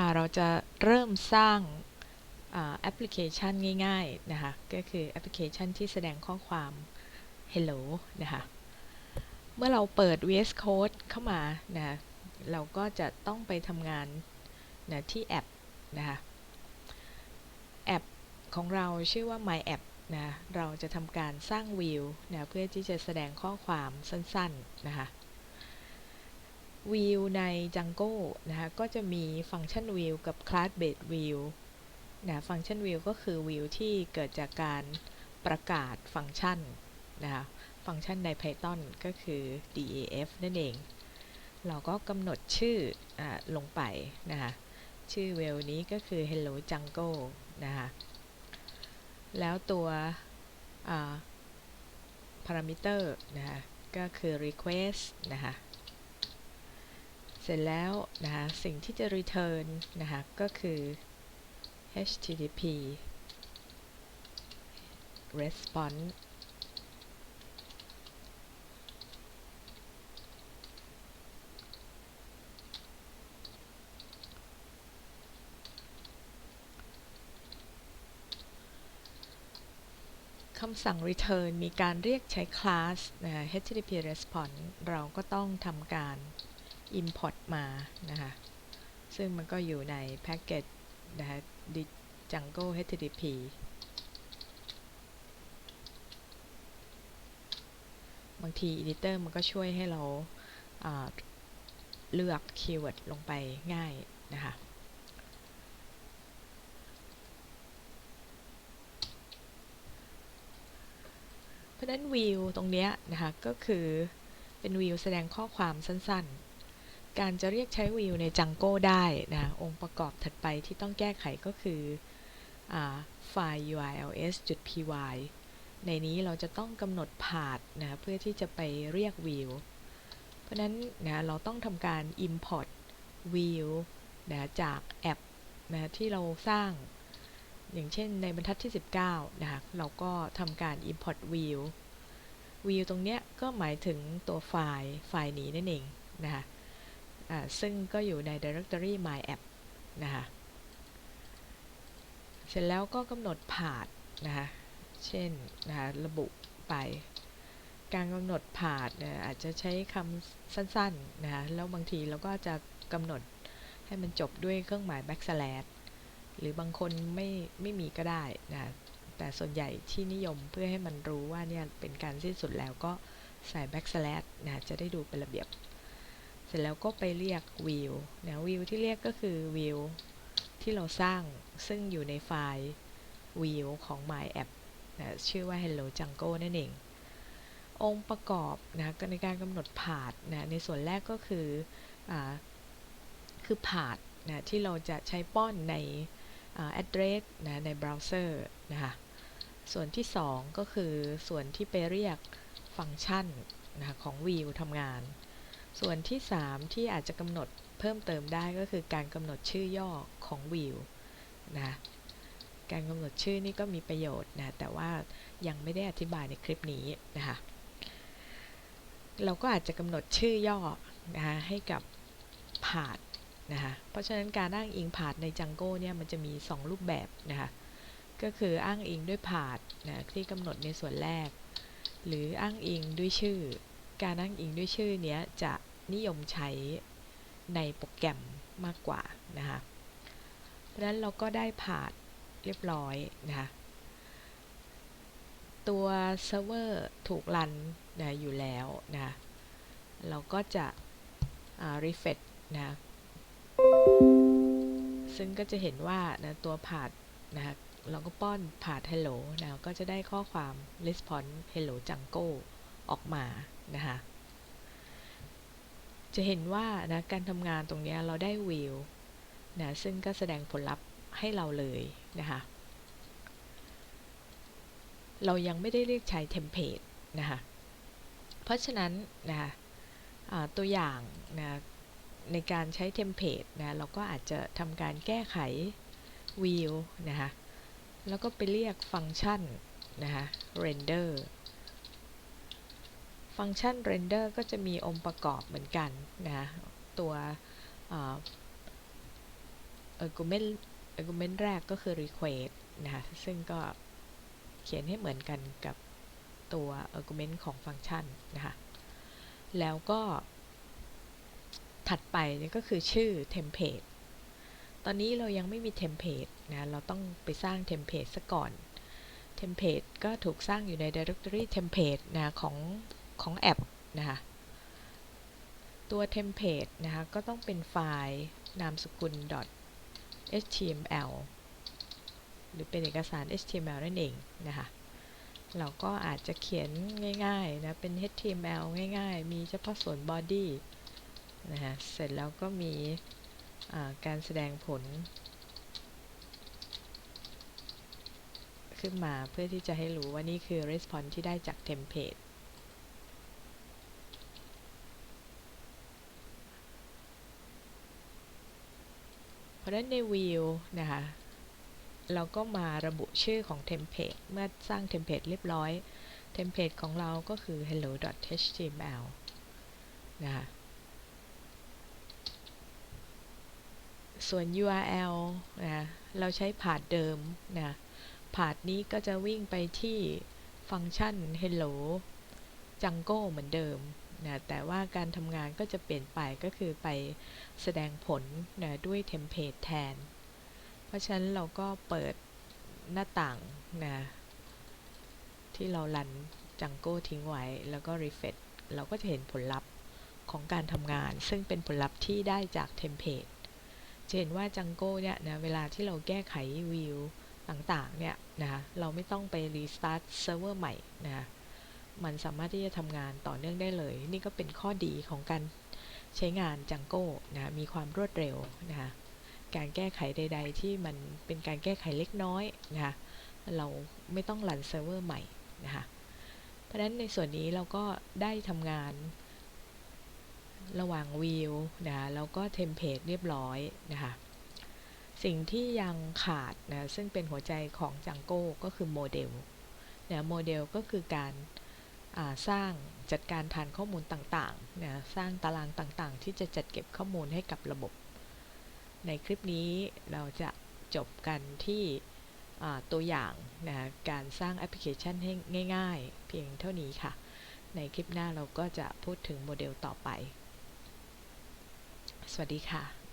ค่ะเราจะเริ่มสร้างแอปพลิเคชันง่ายๆนะคะก็คือแอปพลิเคชันที่แสดงข้อความ hello นะคะเมื่อเราเปิด VS Code เข้ามานะเราก็จะต้องไปทำงานนะที่แอปนะคะแอปของเราชื่อว่า My App นะเราจะทำการสร้างวิวนะเพื่อที่จะแสดงข้อความสั้นๆนะคะ วิวใน Django นะคะก็จะมีฟังก์ชันวิวกับ class based view นะฟังก์ชันวิวก็คือวิวที่เกิดจากการประกาศฟังก์ชันนะคะฟังก์ชันใน Python ก็คือ daf นั่นเอง เราก็กำหนดชื่ออลงไปนะคะชื่อเวลนี้ก็คือ hello Django นะคะแล้วตัว parameter นะคะก็คือ request นะคะ เสร็จแล้วนะคะสิ่งที่จะ return นะคะก็คือ http response คำสั่ง return มีการเรียกใช้ class นะ http response เราก็ต้องทำการ import มานะคะซึ่งมันก็อยู่ใน package นะคะ Django HTTP บางที editor มันก็ช่วยให้เราเลือกคีย์เวิร์ดลงไปง่ายนะคะเพราะนั้นวิวตรงนี้นะคะก็คือเป็นวิวแสดงข้อความสั้นๆ การจะเรียกใช้วิวใน Django ได้นะองค์ประกอบถัดไปที่ต้องแก้ไขก็คืออไฟล์ urls.py ในนี้เราจะต้องกำหนดพาธนะเพื่อที่จะไปเรียกวิวเพราะนั้นนะเราต้องทำการ import view นะจากแอปนะที่เราสร้าง อย่างเช่นในบรรทัดที่ 19 นะคะเราก็ทำการ import view view ตรงเนี้ยก็หมายถึงตัวไฟล์ไฟล์นี้นั่นเองนะคะ ซึ่งก็อยู่ใน directory my app นะคะเสร็จแล้วก็กำหนดพาธนะคะเช่นนะคะระบุไปการกำหนดพาธอาจจะใช้คำสั้นๆนะคะแล้วบางทีเราก็จะกำหนดให้มันจบด้วยเครื่องหมาย backslash หรือบางคนไม่ไม่มีก็ได้นะแต่ส่วนใหญ่ที่นิยมเพื่อให้มันรู้ว่าเนี่ยเป็นการสิ้นสุดแล้วก็ใส่ backslash นะจะได้ดูเป็นระเบียบ ร็จแล้วก็ไปเรียก view นะ view ที่เรียกก็คือ view ที่เราสร้างซึ่งอยู่ในไฟล์ view ของ my app นะชื่อว่า hello Django นั่นเอง องค์ประกอบนะในการกำหนดพาธนะในส่วนแรกก็คืออคือพาธนะที่เราจะใช้ป้อนใน address นะในเบราว์เซอร์นะคะส่วนที่ 2 ก็คือส่วนที่ไปเรียกฟังก์ชันนะของ view ทำงาน ส่วนที่ 3 ที่อาจจะกำหนดเพิ่มเติมได้ก็คือการกำหนดชื่อย่อของ view นะการกำหนดชื่อนี่ก็มีประโยชน์นะแต่ว่ายังไม่ได้อธิบายในคลิปนี้นะคะเราก็อาจจะกำหนดชื่อย่อนะคะให้กับพาดนะคะเพราะฉะนั้นการอ้างอิงพาดใน Django เนี่ยมันจะมี 2 รูปแบบนะคะก็คืออ้างอิงด้วยพาดนะที่กำหนดในส่วนแรก หรืออ้างอิงด้วยชื่อ การอ้างอิงด้วยชื่อเนี้ยจะ นิยมใช้ในโปรแกรมมากกว่านะคะเพราะนั้นเราก็ได้พาดเรียบร้อยนะคะตัวเซิร์ฟเวอร์ถูกรันนะอยู่แล้วนะะเราก็จะรีเฟซนะซึ่งก็จะเห็นว่านะตัวผ่าดนะะเราก็ป้อนผ่าด hello นะก็จะได้ข้อความ response hello Django ออกมานะคะ จะเห็นว่านะการทำงานตรงนี้เราได้วิวนะซึ่งก็แสดงผลลัพธ์ให้เราเลยนะคะเรายังไม่ได้เรียกใช้เทมเพลตนะคะเพราะฉะนั้นนะคะตัวอย่างนะในการใช้เทมเพลตนะเราก็อาจจะทำการแก้ไข view นะคะแล้วก็ไปเรียกฟังก์ชันนะคะ render ฟังก์ชัน render ก็จะมีองค์ประกอบเหมือนกันนะตัว argument argument แรกก็คือ request นะคะซึ่งก็เขียนให้เหมือนกันกับตัว argument ของฟังก์ชันนะคะแล้วก็ ถัดไปนี่ก็คือชื่อ template ตอนนี้เรายังไม่มี template นะ เราต้องไปสร้าง template ซะก่อน template ก็ถูกสร้างอยู่ใน directory template นะของ ของแอปนะคะตัว template นะคะก็ต้องเป็นไฟล์นามสกุล html หรือเป็นเอกสาร html นั่นเองนะคะเราก็อาจจะเขียนง่ายๆนะเป็น html ง่ายๆ มีเฉพาะส่วน body นะคะเสร็จแล้วก็มีการแสดงผล ขึ้นมาเพื่อที่จะให้รู้ว่านี่คือ response ที่ได้จาก template พราะฉะนั้นใน view นะคะเราก็มาระบุชื่อของ template เมื่อสร้าง template เรียบร้อย template ของเราก็คือ hello.html นะคะส่วน URL นะเราใช้ผาดเดิมนะผาดนี้ก็จะวิ่งไปที่ฟังก์ชัน hello Django เหมือนเดิม นะแต่ว่าการทำงานก็จะเปลี่ยนไปก็คือไปแสดงผลนะด้วยเทมเพลตแทน เพราะฉะนั้นเราก็เปิดหน้าต่างนะที่เราลัน Django ทิ้งไว้ แล้วก็ refresh เราก็จะเห็นผลลัพธ์ของการทำงาน ซึ่งเป็นผลลัพธ์ที่ได้จากเทมเพลตจะเห็นว่า Django เนี่ยนะเวลาที่เราแก้ไขวิวต่างๆเนี่ยนะคะเราไม่ต้องไปรีสตาร์ทเซิร์ฟเวอร์ใหม่นะคะ มันสามารถที่จะทำงานต่อเนื่องได้เลย นี่ก็เป็นข้อดีของการใช้งาน Django นะมีความรวดเร็วนะคะการแก้ไขใด ๆ ที่มันเป็นการแก้ไขเล็กน้อยนะคะเราไม่ต้องรันเซิร์ฟเวอร์ใหม่นะคะเพราะฉะนั้นในส่วนนี้เราก็ได้ทำงานระหว่างวิวนะแล้วก็เทมเพลตเรียบร้อยนะคะสิ่งที่ยังขาดนะซึ่งเป็นหัวใจของ Django ก็คือโมเดลนะโมเดลก็คือการ สร้างจัดการฐานข้อมูลต่างๆนะสร้างตารางต่างๆ ที่จะจัดเก็บข้อมูลให้กับระบบ ในคลิปนี้เราจะจบกันที่ตัวอย่างนะการสร้างแอปพลิเคชันให้ง่ายๆ เพียงเท่านี้ค่ะ ในคลิปหน้าเราก็จะพูดถึงโมเดลต่อไป สวัสดีค่ะ